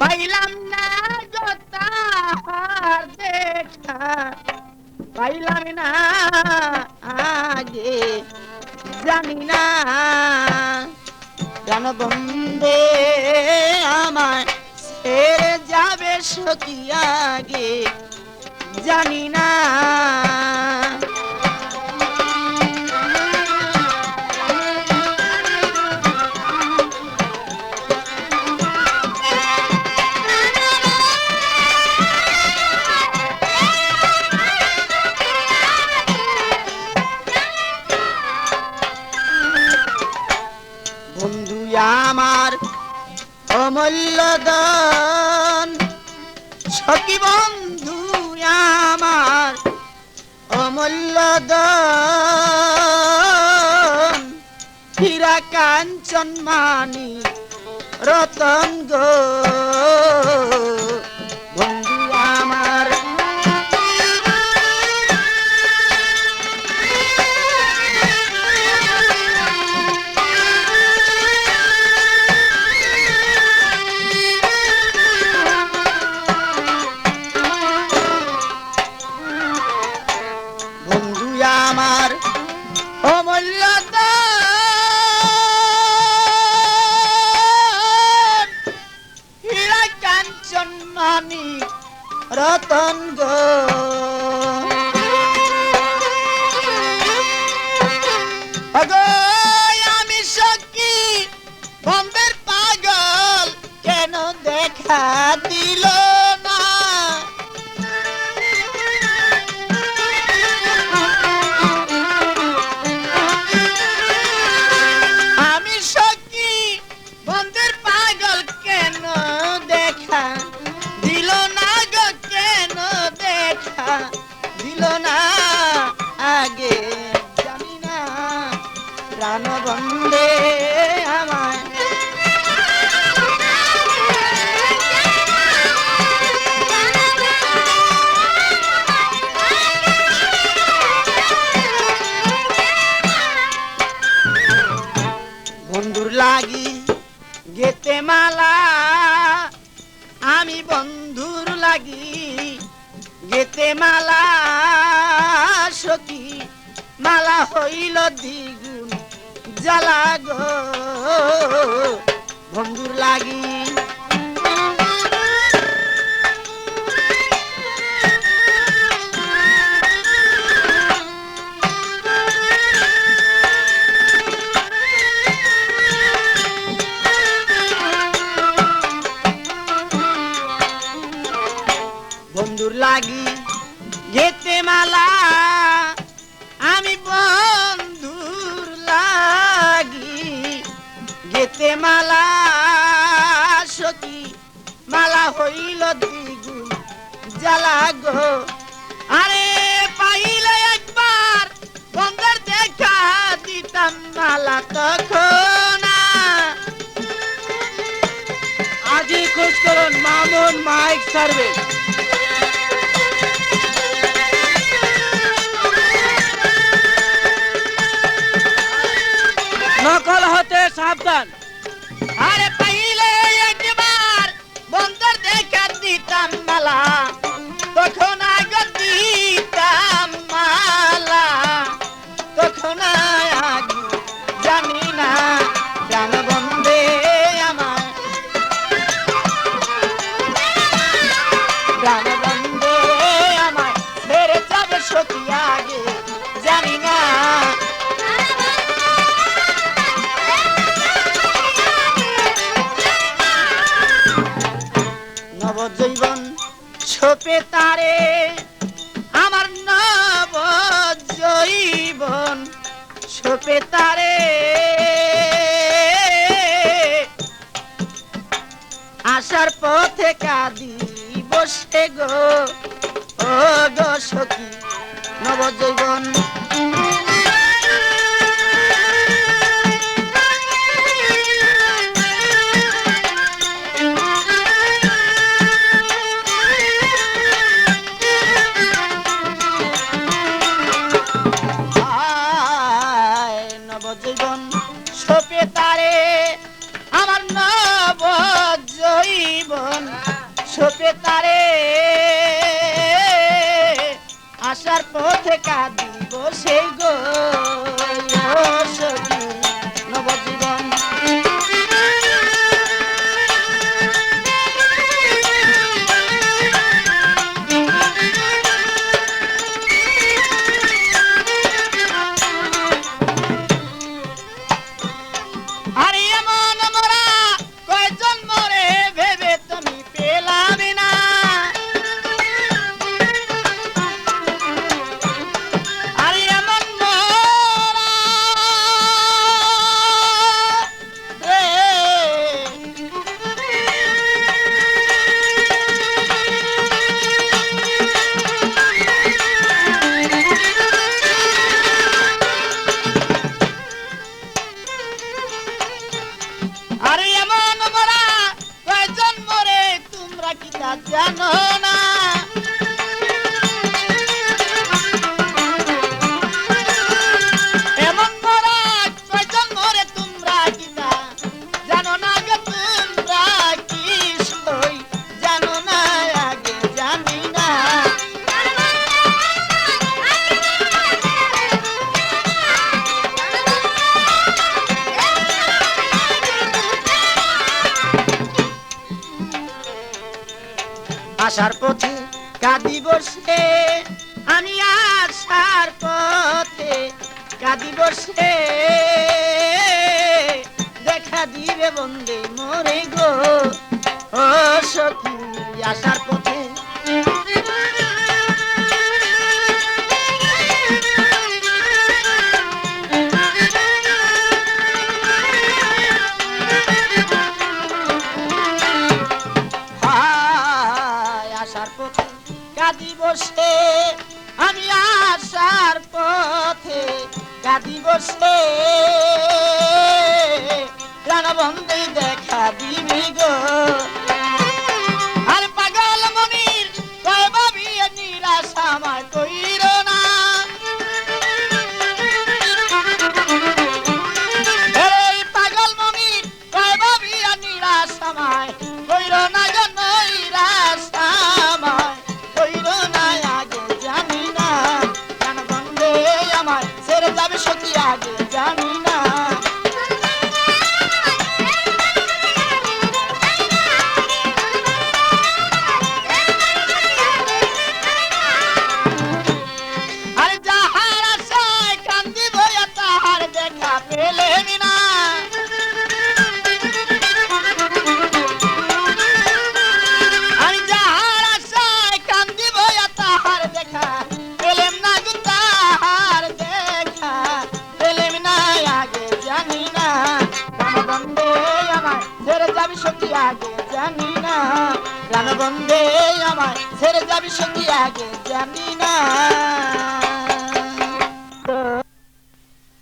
পাইলাম না গো দেখা। পাইলাম না আগে জানি না জান বন্দে আমায় ছেড়ে যাবে সখী আগে। জানি না অমূল্য দান সখী বন্ধু আমার অমূল্যদান। হীরা কাঞ্চন মানি রতন গো। দেখা না। আমি সখী, বন্ধের পাগল কেন দেখা? দিল না কেন দেখা? না আগে জানি না। প্রাণ বন্ধে আমায় লাগি গেতে মালা। আমি বন্ধুর লাগি গেতে মালা। সখী, মালা হইল দ্বিগুণ জ্বালা গো। বন্ধুর লাগি হইল দ্বিগুণ জ্বালা গো। আরে পাইলে একবার বন্ধের দেখা দিতাম মালা তখন। আজই খোঁজ করুন মামুন মাইক সার্ভিস নকল হতে সাবধান। ছোপে তারে। আসার পথে কাঁদি বসে গো। ও গো সখী নবজৈবন। আসবে তারে। আসার পথে কাঁদিব সেই গো। জানো না আসার পথে কাঁদি বসে আমি আসার পথে কাঁদি বসে দেখা দিবে বন্দে মরে গো। ও সখী আসার পথে কাঁদি বসে আমি আসার পথে কাঁদি বসে প্রাণবন্ধে দেখা দিবি গো। যাবে সখী আগে জানি। লাগে জানি না।